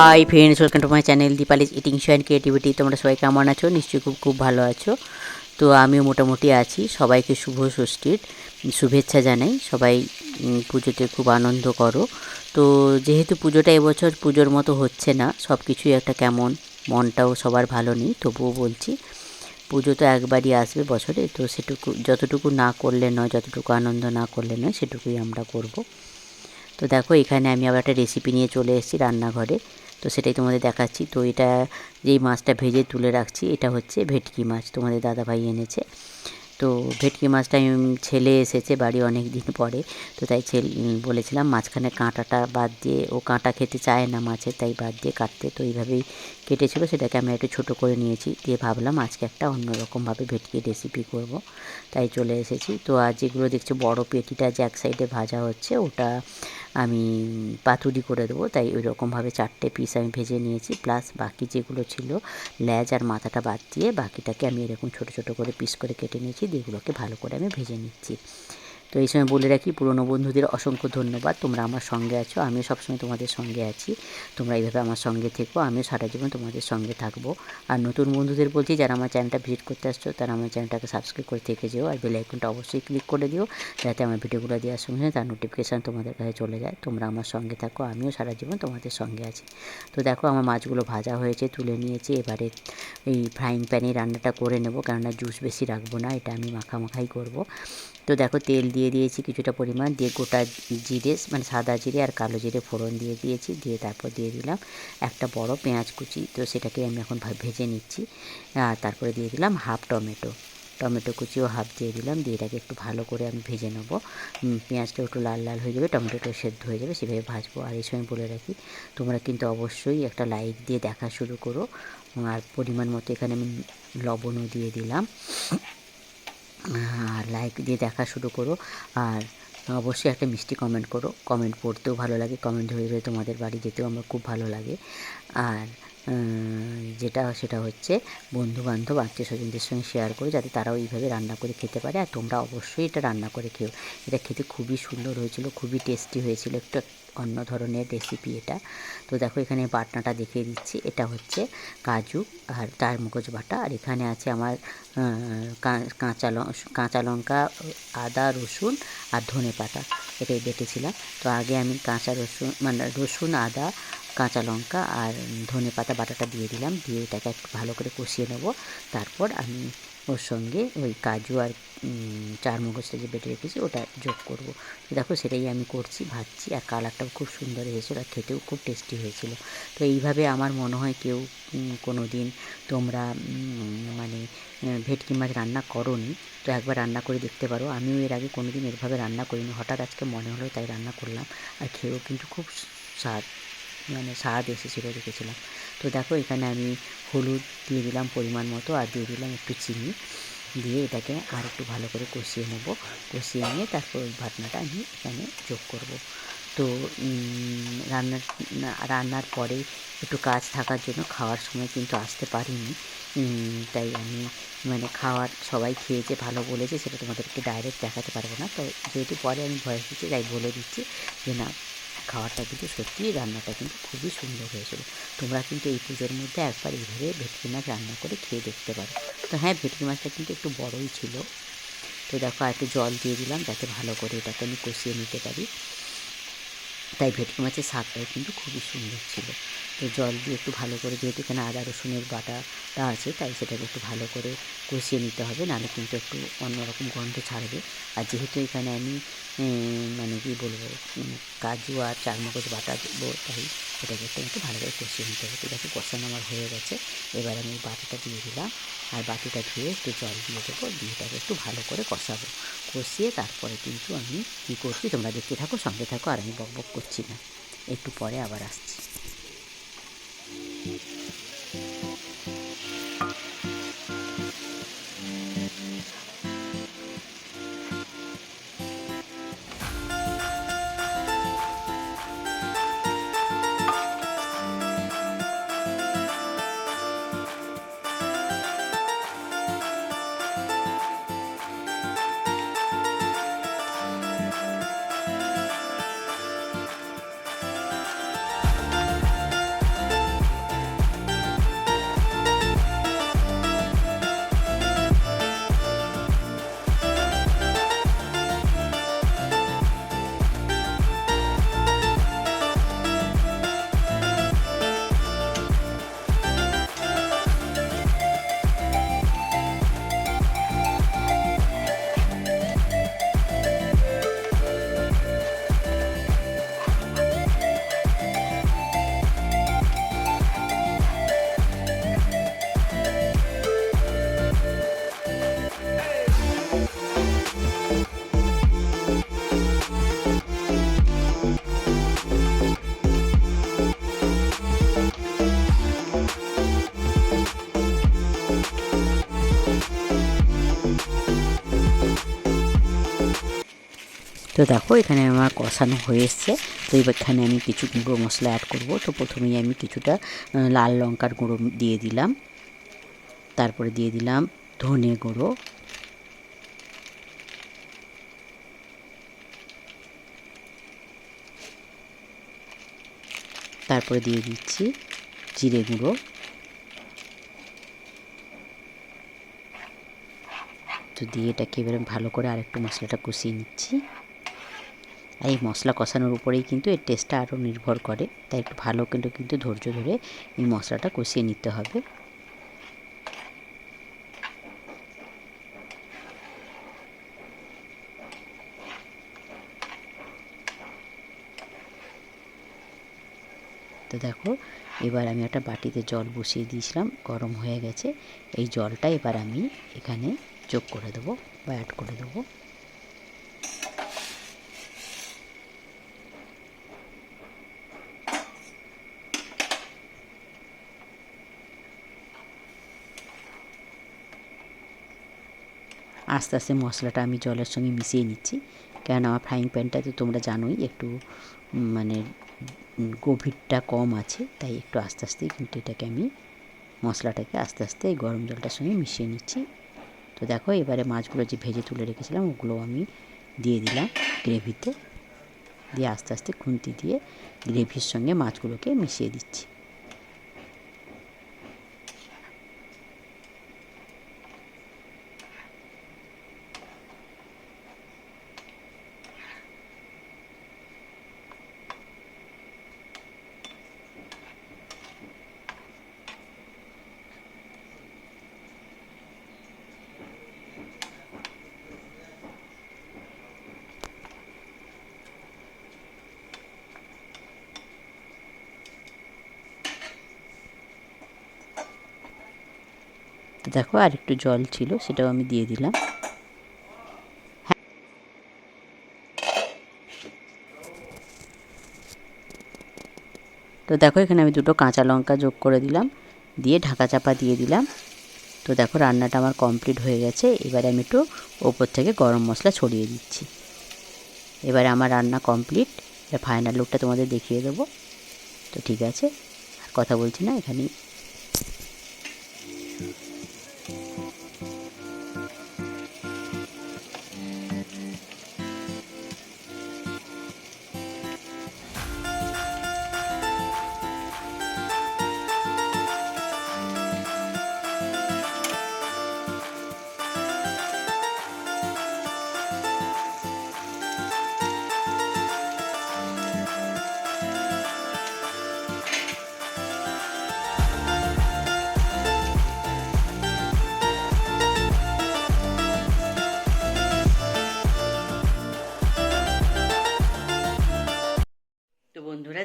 Hi friends welcome to my channel Dipali's eating show and creativity তোমরা সবাই কেমন আছো? নিশ্চয়ই খুব খুব ভালো আছো। তো আমিও মোটামুটি আছি। সবাইকে শুভ ষষ্ঠীর শুভেচ্ছা জানাই। সবাই পুজোতে খুব আনন্দ করো। তো যেহেতু পুজোটা এবছর পুজোর মতো হচ্ছে না সব কিছুই একটা কেমন, মনটাও সবার ভালো নেই, তবুও বলছি, পুজো তো একবারই আসবে বছরে, তো সেটুকু, যতটুকু না করলে নয়, যতটুকু আনন্দ না করলে নয়, সেটুকুই আমরা করব। তো দেখো, এখানে আমি আবার একটা রেসিপি নিয়ে চলে এসেছি রান্নাঘরে। তো সেটাই তোমাদের দেখাচ্ছি। তো এটা যেই মাছটা ভেজে তুলে রাখছি, এটা হচ্ছে ভেটকি মাছ, তোমাদের দাদাভাই এনেছে। তো ভেটকি মাছটা ছেলে এসেছে বাড়ি অনেক দিন পরে। তো তাই ছেলে বলেছিলাম মাঝখানে কাঁটাটা বাদ দিয়ে, ও কাঁটা খেতে চায় না মাছের, তাই বাদ দিয়ে কাটতে। তো এইভাবেই কেটেছিল, সেটাকে আমি একটু ছোটো করে নিয়েছি। দিয়ে ভাবলাম আজকে একটা অন্যরকমভাবে ভেটকি রেসিপি করব। তাই চলে এসেছি। তো আর যেগুলো দেখছি, বড় পেটিটা যে এক সাইডে ভাজা হচ্ছে, ওটা আমি পাতুরি করে দেবো, তাই ওই রকমভাবে চারটে পিস আমি ভেজে নিয়েছি প্লাস বাকি যেগুলো ছিল ল্যাজ আর মাথাটা বাদ দিয়ে বাকিটাকে আমি এরকম ছোটো ছোটো করে পিস করে কেটে নিয়েছি, দিয়ে ভালো করে আমি ভেজে নিচ্ছি। তো এই সময় বলে রাখি, পুরনো বন্ধুদের অসংখ্য ধন্যবাদ। তোমরা আমার সঙ্গে আছো, আমিও সবসময় তোমাদের সঙ্গে আছি। তোমরা এইভাবে আমার সঙ্গে থেকো, আমিও সারা জীবন তোমাদের সঙ্গে থাকব। আর নতুন বন্ধুদের বলছি, যারা আমার চ্যানেলটা ভিজিট করতে আসছো, তারা আমার চ্যানেলটাকে সাবস্ক্রাইব করে থেকে যেও আর বেল আইকনটা অবশ্যই ক্লিক করে দিও, যাতে আমার ভিডিওগুলো দেওয়ার সঙ্গে সঙ্গে তার নোটিফিকেশান তোমাদের কাছে চলে যায়। তোমরা আমার সঙ্গে থাকো, আমিও সারা জীবন তোমাদের সঙ্গে আছি। তো দেখো, আমার মাছগুলো ভাজা হয়েছে, তুলে নিয়েছি, এবারে এই ফ্রাইং প্যানে রান্নাটা করে নেব, কেননা জুস বেশি রাখব না, এটা আমি মাখামাখাই করব। তো দেখো তেল দিয়ে দিয়েছি, কিছুটা পরিমাণ দিয়ে গোটা জিরে মানে সাদা জিরে আর কালো জিরে ফোড়ন দিয়ে দিয়েছি, দিয়ে তারপর দিয়ে দিলাম একটা বড় পেঁয়াজ কুচি। তো সেটাকে আমি এখন ভেজে নিচ্ছি। আর তারপরে দিয়ে দিলাম হাফ টমেটো। টমেটো কুচিও হাফ দিয়ে দিলাম, দিয়ে এটাকে একটু ভালো করে আমি ভেজে নেব। পেঁয়াজটা একটু লাল লাল হয়ে যাবে টমেটোটা সেদ্ধ হয়ে যাবে, সেভাবে ভাজবো। আর এই সময় বলে রাখি, তোমরা কিন্তু অবশ্যই একটা লাইক দিয়ে দেখা শুরু করো। আর পরিমাণ মতো এখানে আমি লবণও দিয়ে দিলাম। লাইক দিয়ে দেখা শুরু করো। আর অবশ্যই একটা মিষ্টি কমেন্ট করো। কমেন্ট পড়তেও ভালো লাগে। কমেন্ট ধরে ধরে তোমাদের বাড়ি যেতেও আমার খুব ভালো লাগে। আর যেটা, সেটা হচ্ছে বন্ধু বান্ধব আত্মীয় স্বজনদের সঙ্গে শেয়ার করে যাতে তারাও এইভাবে রান্না করে খেতে পারে। আর তোমরা অবশ্যই এটা রান্না করে খেও। এটা খেতে খুবই সুন্দর হয়েছিল, খুবই টেস্টি হয়েছিল। একটু অন্য ধরনের রেসিপি এটা। তো দেখো এখানে বাটনাটা দেখিয়ে দিচ্ছি। এটা হচ্ছে কাজু আর তার মগজ বাটা। আর এখানে আছে আমার কাঁচা কাঁচা লঙ্কা, আদা, রসুন আর ধনে পাতা। এটাই বেটেছিলাম। তো আগে আমি কাঁচা রসুন মানে রসুন, আদা, কাঁচা লঙ্কা আর ধনে পাতা বাটাটা দিয়ে দিলাম। দিয়ে এটাকে একটু ভালো করে কষিয়ে নেব। তারপর আমি ওর সঙ্গে ওই কাজু আর চার যে বেটে রেখেছি ওটা যোগ করব। দেখো সেটাই আমি করছি, ভাজছি আর কালারটাও খুব সুন্দর হয়েছিল আর খেতেও খুব টেস্টি হয়েছিল। তো এইভাবে আমার মনে হয় কেউ কোনো দিন তোমরা মানে ভেটকি মাছ রান্না করোনি, তো একবার রান্না করে দেখতে পারো। আমিও এর আগে কোনো দিন এভাবে রান্না করিনি। হঠাৎ আজকে মনে হলো তাই রান্না করলাম। আর খেয়েও কিন্তু খুব স্বাদ মানে স্বাদ এসেছিল দেখেছিলাম। তো দেখো এখানে আমি হলুদ দিয়ে দিলাম পরিমাণ মতো আর দিয়ে দিলাম একটু চিনি। দিয়ে এটাকে আর একটু ভালো করে কষিয়ে নেব। কষিয়ে নিয়ে তারপর ওই ভাতনাটা আমি এখানে যোগ করব। তো রান্নার রান্নার পরে একটু কাজ থাকার জন্য খাওয়ার সময় কিন্তু আসতে পারিনি। তাই আমি মানে খাওয়ার সবাই খেয়েছে, ভালো বলেছে, সেটা তোমাদেরকে ডাইরেক্ট দেখাতে পারব না। তো যেহেতু পরে আমি ভয়েস দিচ্ছি তাই বলে দিচ্ছি যে না খাওয়াটা কিন্তু সত্যিই রান্নাটা কিন্তু খুবই সুন্দর হয়েছিল। তোমরা কিন্তু এই পুজোর মধ্যে একবার এইভাবে ভেটকি মাছ রান্না করে খেয়ে দেখতে পারো। তো হ্যাঁ ভেটকি মাছটা কিন্তু একটু বড়ই ছিল। তো দেখো একটু জল দিয়ে দিলাম যাতে ভালো করে এটাকে আমি কষিয়ে নিতে পারি। তাই ভেটকি মাছের স্বাদটাও কিন্তু খুবই সুন্দর ছিল। তো জল দিয়ে একটু ভালো করে, যেহেতু এখানে আদা, রসুনের বাটাটা আছে, তাই সেটাকে একটু ভালো করে কষিয়ে নিতে হবে, নাহলে কিন্তু একটু অন্যরকম গন্ধ ছাড়বে। আর যেহেতু এখানে আমি মানে কি বলব কাজু আর চারমগজ বাটা দেবো, তাই এটাকে একটু একটু ভালো করে কষিয়ে নিতে হবে। ঠিক আছে, কষানো আমার হয়ে গেছে। এবার আমি বাটিটা দিয়ে দিলাম। আর বাটিটা ধুয়ে একটু জল দিয়ে দেবো, দিয়ে এটাকে একটু ভালো করে কষাবো। কষিয়ে তারপরে কিন্তু আমি কী করছি, তোমরা দেখতে থাকো, সঙ্গে থাকো, আর আমি বক বক করছি না। একটু পরে আবার আসছি। তো দেখো, এখানে আমার কষানো হয়ে এসছে। তো এখানে আমি কিছু গুঁড়ো মশলা অ্যাড করব। তো প্রথমেই আমি কিছুটা লাল লঙ্কার গুঁড়ো দিয়ে দিলাম। তারপরে দিয়ে দিলাম ধনে গুঁড়ো। তারপরে দিয়ে দিচ্ছি জিরে গুঁড়ো। তো দিয়ে এটাকে এবারে ভালো করে আরেকটু মশলাটা কষিয়ে নিচ্ছি। এই মশলা কষানোর উপরেই কিন্তু এর টেস্টটা আরও নির্ভর করে। তাই একটু ভালো কিন্তু কিন্তু ধৈর্য ধরে এই মশলাটা কষিয়ে নিতে হবে। তো দেখো, এবার আমি একটা বাটিতে জল বসিয়ে দিয়েছিলাম, গরম হয়ে গেছে। এই জলটা এবার আমি এখানে যোগ করে দেবো বা অ্যাড করে দেবো। আস্তে আস্তে মশলাটা আমি জলের সঙ্গে মিশিয়ে নিচ্ছি। কেন আমার ফ্রাইং প্যানটা তো তোমরা জানোই একটু মানে গভীরটা কম আছে, তাই একটু আস্তে আস্তে কিন্তু এটাকে আমি মশলাটাকে আস্তে আস্তে এই গরম জলটার সঙ্গে মিশিয়ে নিচ্ছি। তো দেখো, এবারে মাছগুলো যে ভেজে তুলে রেখেছিলাম, ওগুলো আমি দিয়ে দিলাম গ্রেভিতে। দিয়ে আস্তে আস্তে খুন্তি দিয়ে গ্রেভির সঙ্গে মাছগুলোকে মিশিয়ে দিচ্ছি। দেখো, আর একটু জল ছিল, সেটাও আমি দিয়ে দিলাম। তো দেখো, এখানে আমি দুটো কাঁচা লঙ্কা যোগ করে দিলাম, দিয়ে ঢাকা চাপা দিয়ে দিলাম। তো দেখো, রান্নাটা আমার কমপ্লিট হয়ে গেছে। এবারে আমি একটু ওপর থেকে গরম মশলা ছড়িয়ে দিচ্ছি। এবারে আমার রান্না কমপ্লিট। ফাইনাল লুকটা তোমাদের দেখিয়ে দেবো। তো ঠিক আছে, আর কথা বলছি না, এখানেই।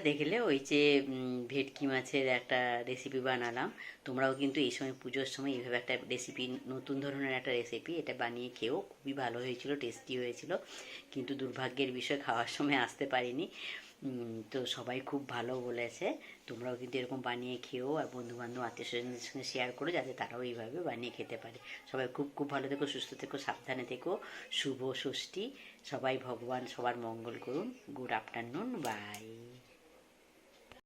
দেখলে ওই যে ভেটকি মাছের একটা রেসিপি বানালাম। তোমরাও কিন্তু এই সময় পুজোর সময় এইভাবে একটা রেসিপি নতুন ধরনের একটা রেসিপি এটা বানিয়ে খেয়েও খুবই ভালো হয়েছিল টেস্টি হয়েছিল। কিন্তু দুর্ভাগ্যের বিষয়, খাওয়ার সময় আসতে পারিনি। তো সবাই খুব ভালো বলেছে। তোমরাও কিন্তু এরকম বানিয়ে খেও আর বন্ধু বান্ধব আত্মীয় স্বজনদের সঙ্গে শেয়ার করো যাতে তারাও এইভাবে বানিয়ে খেতে পারে। সবাই খুব খুব ভালো থেকো, সুস্থ থেকো, সাবধানে থেকো। শুভ ষষ্ঠী। সবাই ভগবান সবার মঙ্গল করুন। Good afternoon by